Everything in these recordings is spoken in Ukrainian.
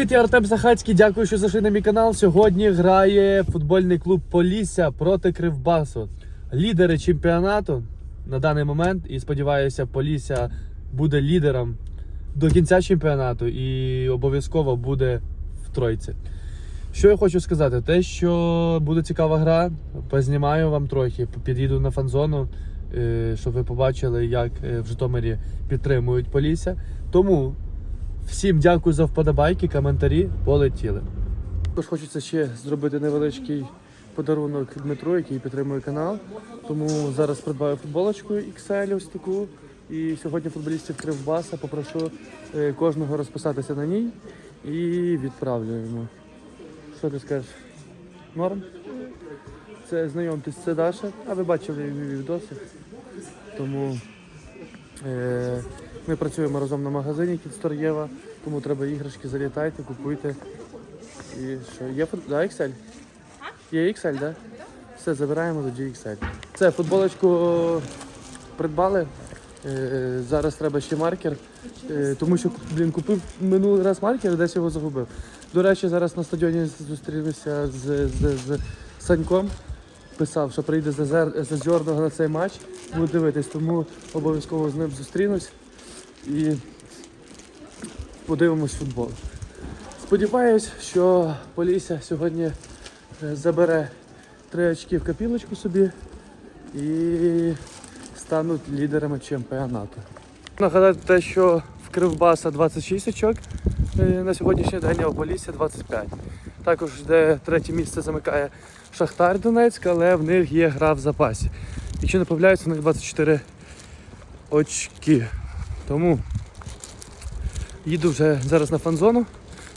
Привіт, я Артем Сахацький. Дякую, що зайшли на мій канал. Сьогодні грає футбольний клуб Полісся проти Кривбасу. Лідери чемпіонату на даний момент. І сподіваюся, Полісся буде лідером до кінця чемпіонату і обов'язково буде в тройці. Що я хочу сказати? Те, що буде цікава гра, познімаю вам трохи, під'їду на фан-зону, е, щоб ви побачили, як е, в Житомирі підтримують Полісся. Тому всім дякую за вподобайки, коментарі, полетіли. Також хочеться ще зробити невеличкий подарунок Дмитру, який підтримує канал. Тому зараз придбаю футболочку XL ось таку. І сьогодні футболістів Кривбаса попрошу е, кожного розписатися на ній і відправлю йому. Що ти скажеш? Норм? Це знайомтесь, це Даша, а ви бачили її відоси. Тому е, ми працюємо разом на магазині Кідстор Єва, тому треба іграшки, залітайте, купуйте. І що, є фут... да, XL? Є XL, да? Все, забираємо тоді XL. Це футболочку придбали. Е, зараз треба ще маркер, е, тому що блін, купив минулий раз маркер, десь його загубив. До речі, зараз на стадіоні зустрінуся з, з, з Саньком. Писав, що прийде з з на цей матч. Буду дивитись, тому обов'язково з ним зустрінусь і подивимось футбол. Сподіваюсь, що Полісся сьогодні е, забере три очки в копілочку собі і стануть лідерами чемпіонату. Нагадати те, що в Кривбаса 26 очок е, на сьогоднішній день, у Полісся 25. Також де третє місце замикає Шахтар Донецьк, але в них є гра в запасі. Якщо не помиляюсь, у них 24 очки. Тому їду вже зараз на фан-зону,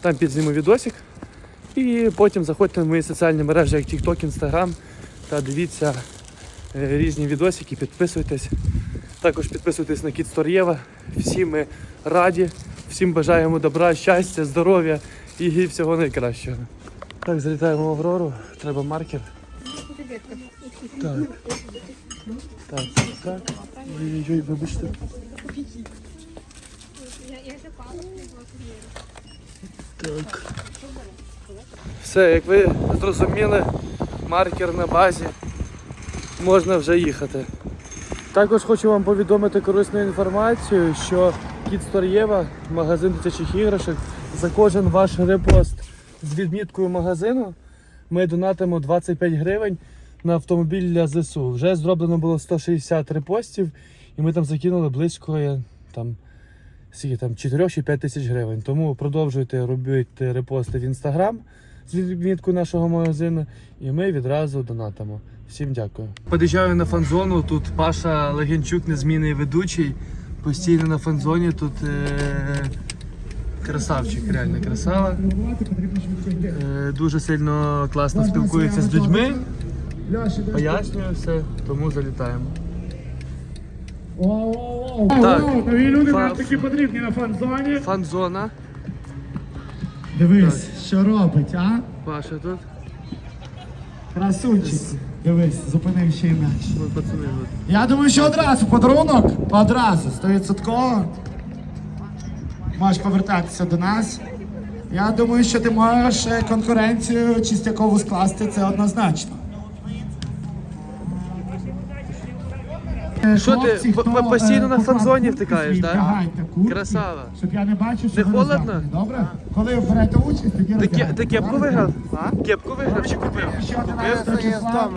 там підзніму відосик. І потім заходьте в мої соціальні мережі, як TikTok, Instagram, та дивіться е, різні відосики, підписуйтесь. Також підписуйтесь на Кіт Стор'єва. Всі ми раді, всім бажаємо добра, щастя, здоров'я і всього найкращого. Так, залітаємо в Аврору, треба маркер. Так. Так, так. Ой-ой-ой, вибачте. Так. Все, як ви зрозуміли, маркер на базі. Можна вже їхати. Також хочу вам повідомити корисну інформацію, що Кіт Стор'єва, магазин дитячих іграшок, за кожен ваш репост з відміткою магазину ми донатимо 25 гривень на автомобіль для ЗСУ. Вже зроблено було 160 репостів, і ми там закинули близько там, скільки там 4 чи 5 тисяч гривень. Тому продовжуйте робити репости в інстаграм з відміткою нашого магазину, і ми відразу донатимо. Всім дякую. Під'їжджаю на фан-зону. Тут Паша Легенчук, незмінний ведучий. Постійно на фан-зоні. Тут е- красавчик, реально красава. Е- дуже сильно класно спілкується з людьми. Пояснює все, тому залітаємо. Так. Так. Нові люди Фа- нам такі потрібні на фан-зоні. Фан-зона. Дивись, що робить, а? Паша тут. Красунчик. Дивись, зупинив ще й м'яч. Ой, пацани. Я думаю, що одразу подарунок. Одразу, стовідсотково. Можеш повертатися до нас. Я думаю, що ти можеш е, конкуренцію чистякову скласти, це однозначно. Що ти, хто, постійно е, на фан-зоні втикаєш, куртки, Красава. Щоб я не бачив, що Не холодно? Добре? Коли ви берете участь, тоді Ти, ке- ти кепку виграв? Кепку виграв чи купив? Ще Купив? 11 числа,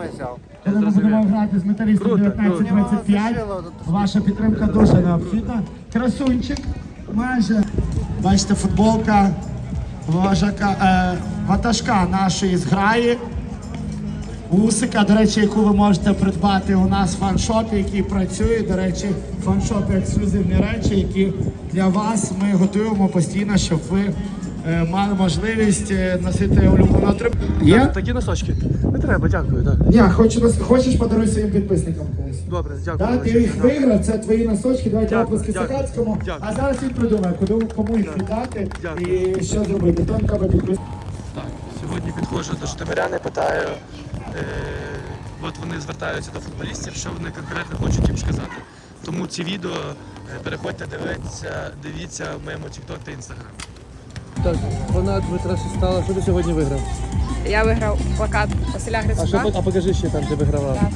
коли ми будемо грати з металістом Круто, 19-25, ваша підтримка дуже необхідна. Красунчик, майже, бачите, футболка е, ватажка нашої зграї. Усика, до речі, яку ви можете придбати у нас в фаншопі, який працює. До речі, в фаншопі ексклюзивні речі, які для вас ми готуємо постійно, щоб ви е, мали можливість е, носити улюблену атрибут. Є? Такі носочки. Не треба, дякую, так. Ні, хочу нас- хочеш подаруй своїм підписникам колись. Добре, дякую. Так, ти їх виграв, це твої носочки, давайте Дякую, оплески дякую, Сакацькому. дякую. А зараз він придумає, куди, кому їх віддати Дякую. і що зробити. Там треба підписати. Так, сьогодні підходжу до Житомиряни, питаю. Е, от вони звертаються до футболістів, що вони конкретно хочуть їм сказати. Тому ці відео е, переходьте, дивіться, дивіться в моєму TikTok та Instagram. Так, вона Дмитра Шестала. Що ти сьогодні виграв? Я виграв плакат Василя А, що, а покажи ще там, де вигравав. Так.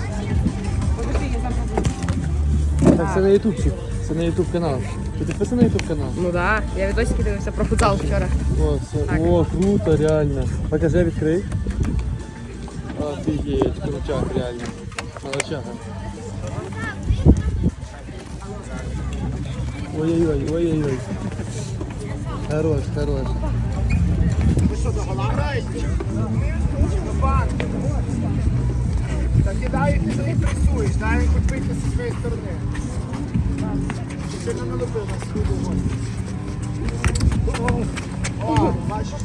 Покажи, я запробую. Так, це на ютубчик. Це на ютуб канал. Ти підписаний на ютуб канал? Ну так, да. я відосики дивився про футзал вчора. О, це, Так. о, круто, реально. Покажи, відкрий. Офігеть, крутяк, реально. Молодчага. Ой-ой-ой, ой-ой-ой. Хорош, хорош. Так кидай, ти не пресуєш, дай він вийти зі своєї сторони. Сильно налюбив на свою. О, бачиш,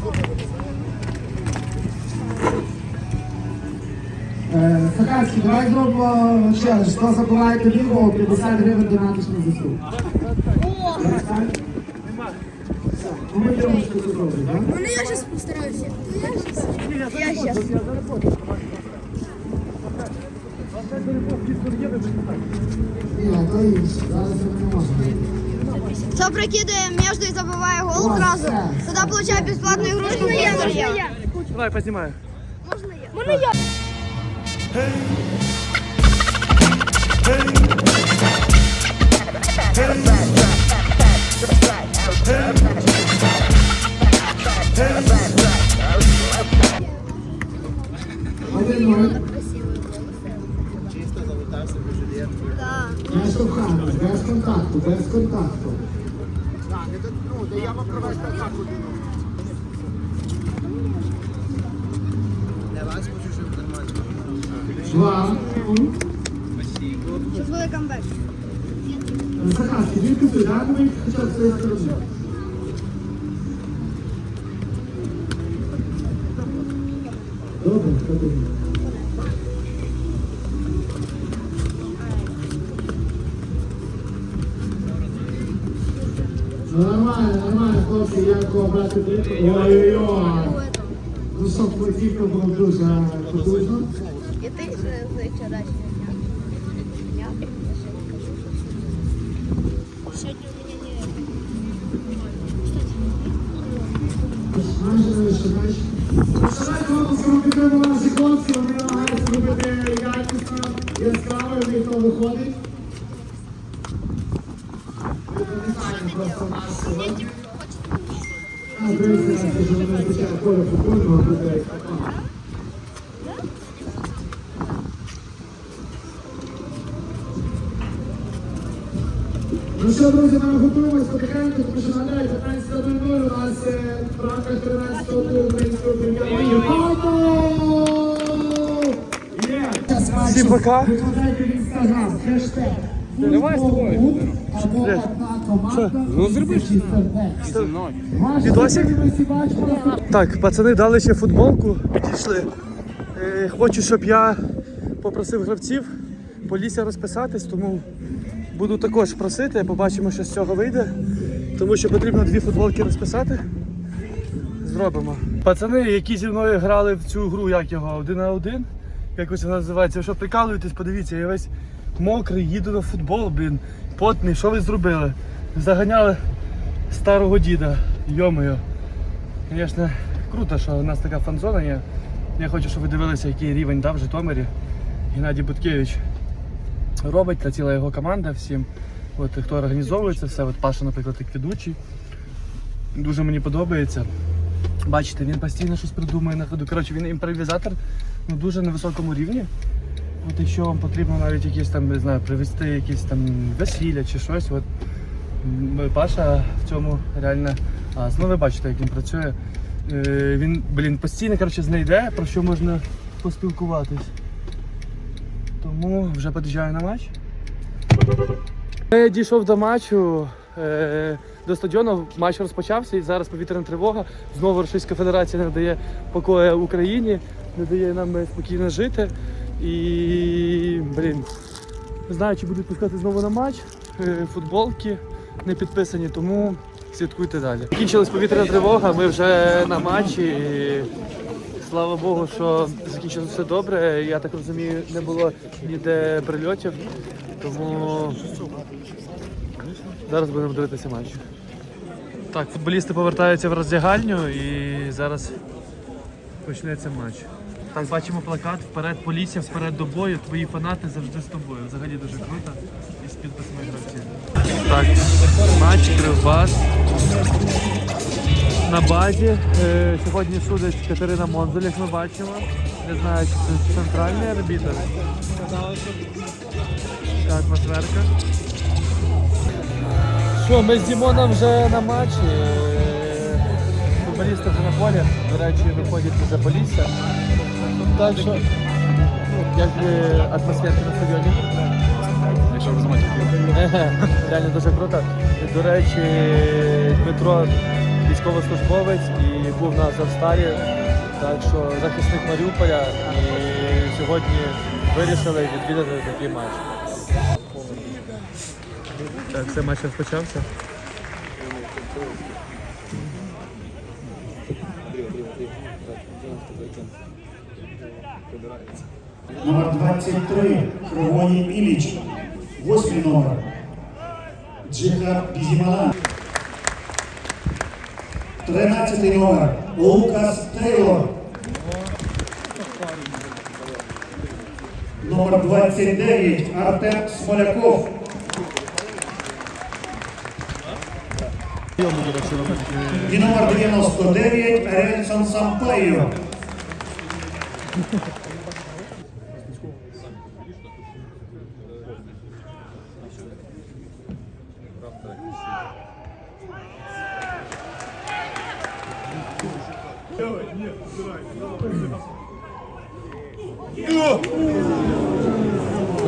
Сахарський, давай зробимо челендж. Хто забуває тобі гол, 50 гривень донатиш на ЗСУ. Ну, ми що так? Ну, я сейчас постараюсь. Я. Ні, то інше, зараз це не можна. Кто прокидывает между и забывая гол О, сразу, да. тогда получает бесплатную игрушку. Можно я? Можно я? Давай, познімаю. Можно я? Можно я? Без штовхання, без контакту, без контакту. Ну, даємо провести атаку. Два. Сейчас будет камбэк. Сахарський, він туди, да? Хоча б з цієї сторони. Добре, хто? Ну, Нормально, нормально, хлопці, як брати Ой-ой-ой. Ну що, платівка була дуже потужна. И ты же вчерашний дня. Сегодня у меня не... Майже шукаєш. Шукай хлопці, ми що нагадаю, 15.00 у нас е, в рамках 13-го туру українського прем'єр-ліги. Всім пока. Викладайте в інстаграм, хештег «Футбол або одна команда. Ну, Відосик? Так, пацани дали ще футболку, підійшли. Е, хочу, щоб я попросив гравців полісся розписатись, тому буду також просити, побачимо, що з цього вийде. Тому що потрібно дві футболки розписати. Зробимо. Пацани, які зі мною грали в цю гру, як його, один на один, якось вона називається. Ви що прикалуєтесь, подивіться, я весь мокрий, їду на футбол, блін, потний, що ви зробили? Заганяли старого діда, йомою. Звісно, круто, що у нас така фан-зона є. Я хочу, щоб ви дивилися, який рівень дав в Житомирі. Геннадій Буткевич робить та ціла його команда всім. От хто організовує це все, от Паша, наприклад, як ведучий. Дуже мені подобається. Бачите, він постійно щось придумує на ходу. Коротше, він імпровізатор ну, дуже на високому рівні. От якщо вам потрібно навіть якісь там, не знаю, привезти якісь там весілля чи щось, от Паша в цьому реально. А, знову ви бачите, як він працює. Е, він, блін, постійно коротше, знайде, про що можна поспілкуватись. Тому вже під'їжджаю на матч. Я дійшов до матчу. е, До стадіону матч розпочався і зараз повітряна тривога. Знову Російська Федерація не дає покою Україні, не дає нам е, спокійно жити. І, блін, не знаю, чи будуть пускати знову на матч. Е, Футболки не підписані, тому слідкуйте далі. Закінчилась повітряна тривога, ми вже на матчі. І Слава Богу, що закінчилось все добре. Я так розумію, не було ніде прильотів, тому зараз будемо дивитися матч. Так, футболісти повертаються в роздягальню і зараз почнеться матч. Так, бачимо плакат вперед Полісся, вперед до бою. Твої фанати завжди з тобою. Взагалі дуже круто. І з підписами гравців. Так, матч Кривбас. На базі. Е, сьогодні судить Катерина Монзуль, як ми бачимо. Не знаю, чи це центральний арбітр. Така атмосферка. Що, ми з Дімоном вже на матчі. Е, Футболісти вже на полі. До речі, виходять вже Полісся. Так що, ну, як атмосферка на стадіоні? Якщо ви Реально дуже круто. До речі, Дмитро військовослужбовець і був на Азовстарі. Так що захисник Маріуполя і сьогодні вирішили відвідати такий матч. Так, цей матч розпочався. Номер 23 Кривоні Іліч. Восьмий номер. Джиха Бізімана. 13 номер Лукас Тейлор. Номер 29 Артем Смоляков. І номер 99 Рельсон Сампайо.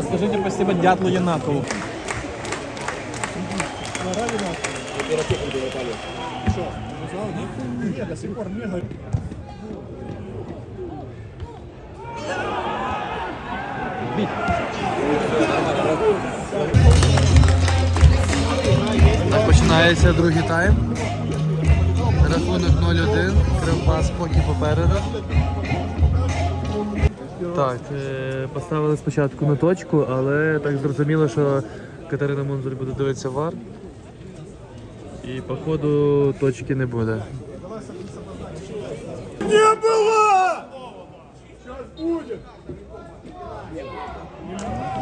Скажите спасибо Дятлу Янакову. Так, починається другий тайм. Рахунок 0-1. Кривбас поки попереду. Так, е, поставили спочатку на точку, але так зрозуміло, що Катерина Монзуль буде дивитися вар. І походу точки не будет. Не было! Зараз буде!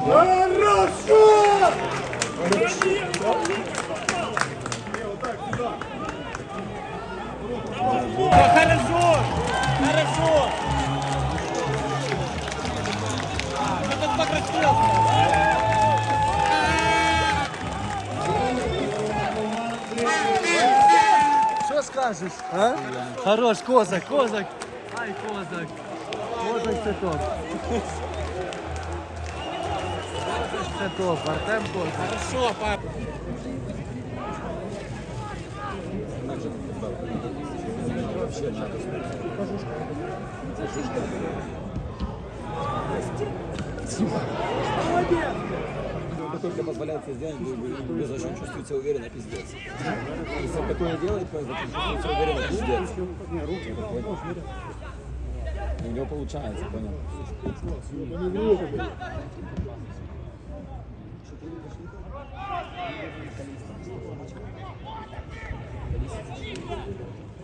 Хорошо! Хорошо! Хорошо! Мы тут! Скажеш? А? Хорош, козак, козак. Ай, козак. Козак це топ. Козак це топ. Артем козак. Кто только позволяет себе сделать без очень чувствует себя уверенно, пиздец. Если он такое делает, то чувствует себя уверенно, пиздец. У него получается, понял?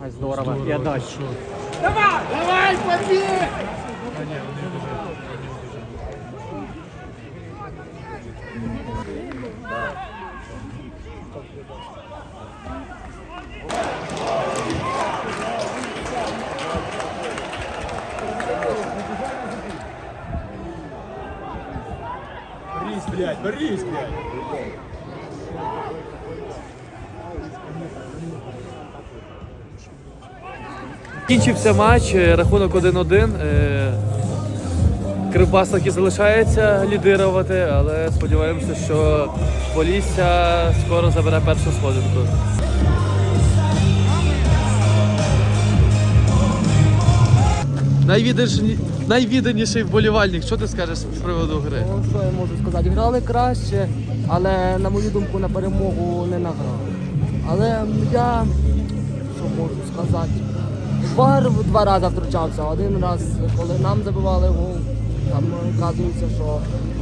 А здорово. здорово. И отдача. Давай! Давай, побей! А, нет, нет, нет. Кінчився матч, е, рахунок 1-1. Е, Кривбас таки залишається лідирувати, але сподіваємося, що Полісся скоро забере першу сходинку. Найвідданіший, найвідданіший вболівальник. Що ти скажеш з приводу гри? Ну, що я можу сказати? Грали краще, але на мою думку на перемогу не награли. Але я що можу сказати? Вар в два рази втручався. Один раз, коли нам забивали гол, там вказується, що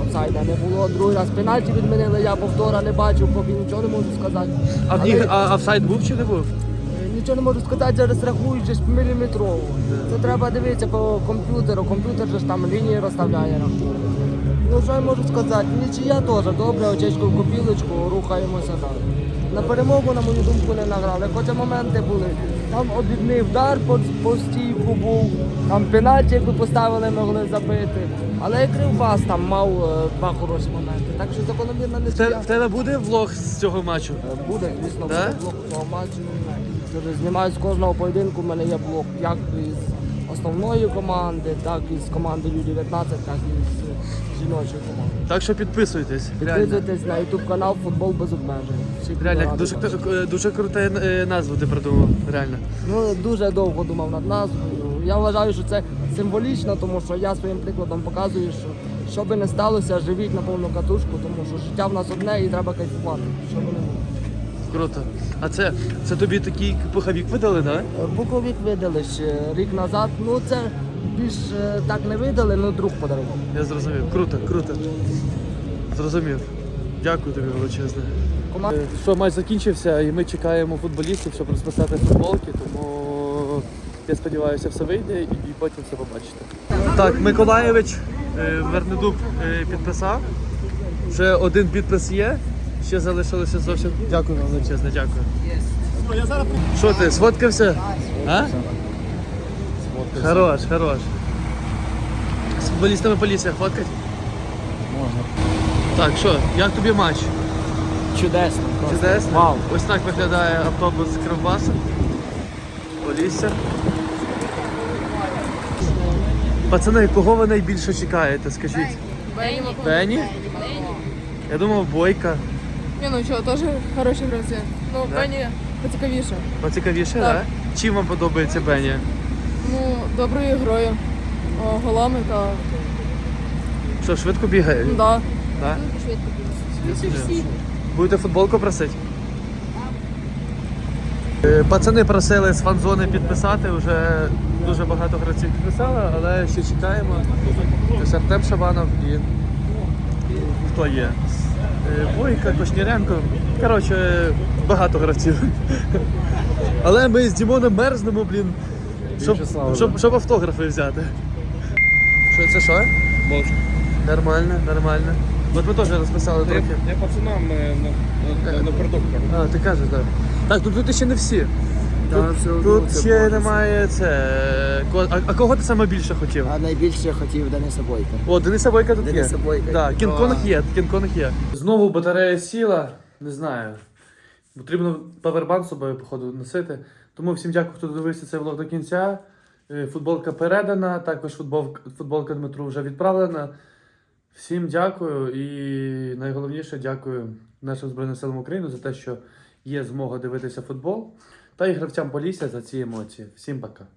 офсайда не було. Другий раз пенальті відмінили, я повтора не бачив, поки нічого не можу сказати. А, Але а офсайд був чи не був? Нічого не можу сказати, зараз рахують же ж міліметрово. Це треба дивитися по комп'ютеру. Комп'ютер же ж там лінії розставляє рахунок. Ну що я можу сказати? Нічия теж добре, очечку копілочку, рухаємося далі. На перемогу, на мою думку, не награли. Хоча моменти були. Там обідний вдар по, по стійку був, там пенальті, якби поставили, могли забити. Але і Кривбас там мав е, два хороші моменти. Так що закономірна В те- В тебе буде влог з цього матчу? Е, Буде, звісно, Да? буде блок того матчу. Дуже знімаю з кожного поєдинку. У мене є блок як із основної команди, так і з команди Ю-19, так і з жіночої команди. Так що підписуйтесь. Підписуйтесь на YouTube канал Футбол без обмежень. Всіх Реально, дуже, бачити. е, дуже круте е, назву ти придумав. Реально. Ну, дуже довго думав над назвою. Я вважаю, що це символічно, тому що я своїм прикладом показую, що що би не сталося, живіть на повну катушку, тому що життя в нас одне і треба кайфувати. Що би не було. Круто. А це, це тобі такий пуховік видали, так? Да? Буковік видали ще рік назад. Ну це більш е, так не видали, ну друг подарував. Я зрозумів. Круто, круто. Зрозумів. Дякую тобі величезне. Е, Що матч закінчився, і ми чекаємо футболістів, щоб розписати футболки, тому я сподіваюся, все вийде і, потім все побачите. Так, Миколаєвич е, Вернедуб е, підписав. Вже один підпис є. Ще залишилося зовсім. Дякую вам величезне, дякую. Що ти, сфоткався? А? Хорош, хорош. З футболістами поліція фоткать? Можна. Так, що, як тобі матч? Чудесно. Чудесно. Вау. Ось так виглядає автобус з Кривбасу. Полісся. Пацани, кого ви найбільше чекаєте, скажіть? Бені? Я думав, Бойка. Ні, ну що, теж хороші гравці. Ну, Да? Бені поцікавіше. Поцікавіше, так? Так. Да? Чим вам подобається Бені? Ну, доброю грою. О, голами та. Що, швидко бігає? Ну, да. Да? Швидко. Всі. Будете футболку просити? Е, Пацани просили з фан-зони підписати, вже дуже багато гравців підписали, але ще чекаємо. Ось Артем Шабанов і хто є? Е, Бойка, Кошніренко. Коротше, багато гравців. Але ми з Дімоном мерзнемо, блін, щоб, щоб, щоб автографи взяти. Що це що? Нормально, нормально. От ми теж розписали трохи. Я пацанам на, на продуктах. А, ти кажеш, так. Так, тут, тут ще не всі. Та, Тут, одно тут це ще багато. немає це. ко- А, а кого ти саме більше хотів? А найбільше хотів Дениса Бойка. О, Дениса Бойка тут Дениса є. Бойка. Да, Кінг-Конг є, Кінг-Конг є. Знову батарея сіла, не знаю. Потрібно павербанк з собою, походу, носити. Тому всім дякую, хто дивився цей влог до кінця. Е, Футболка передана, також футболка, футболка Дмитру вже відправлена. Всім дякую і найголовніше дякую нашим Збройним силам України за те, що є змога дивитися футбол, та і гравцям Полісся за ці емоції. Всім пока.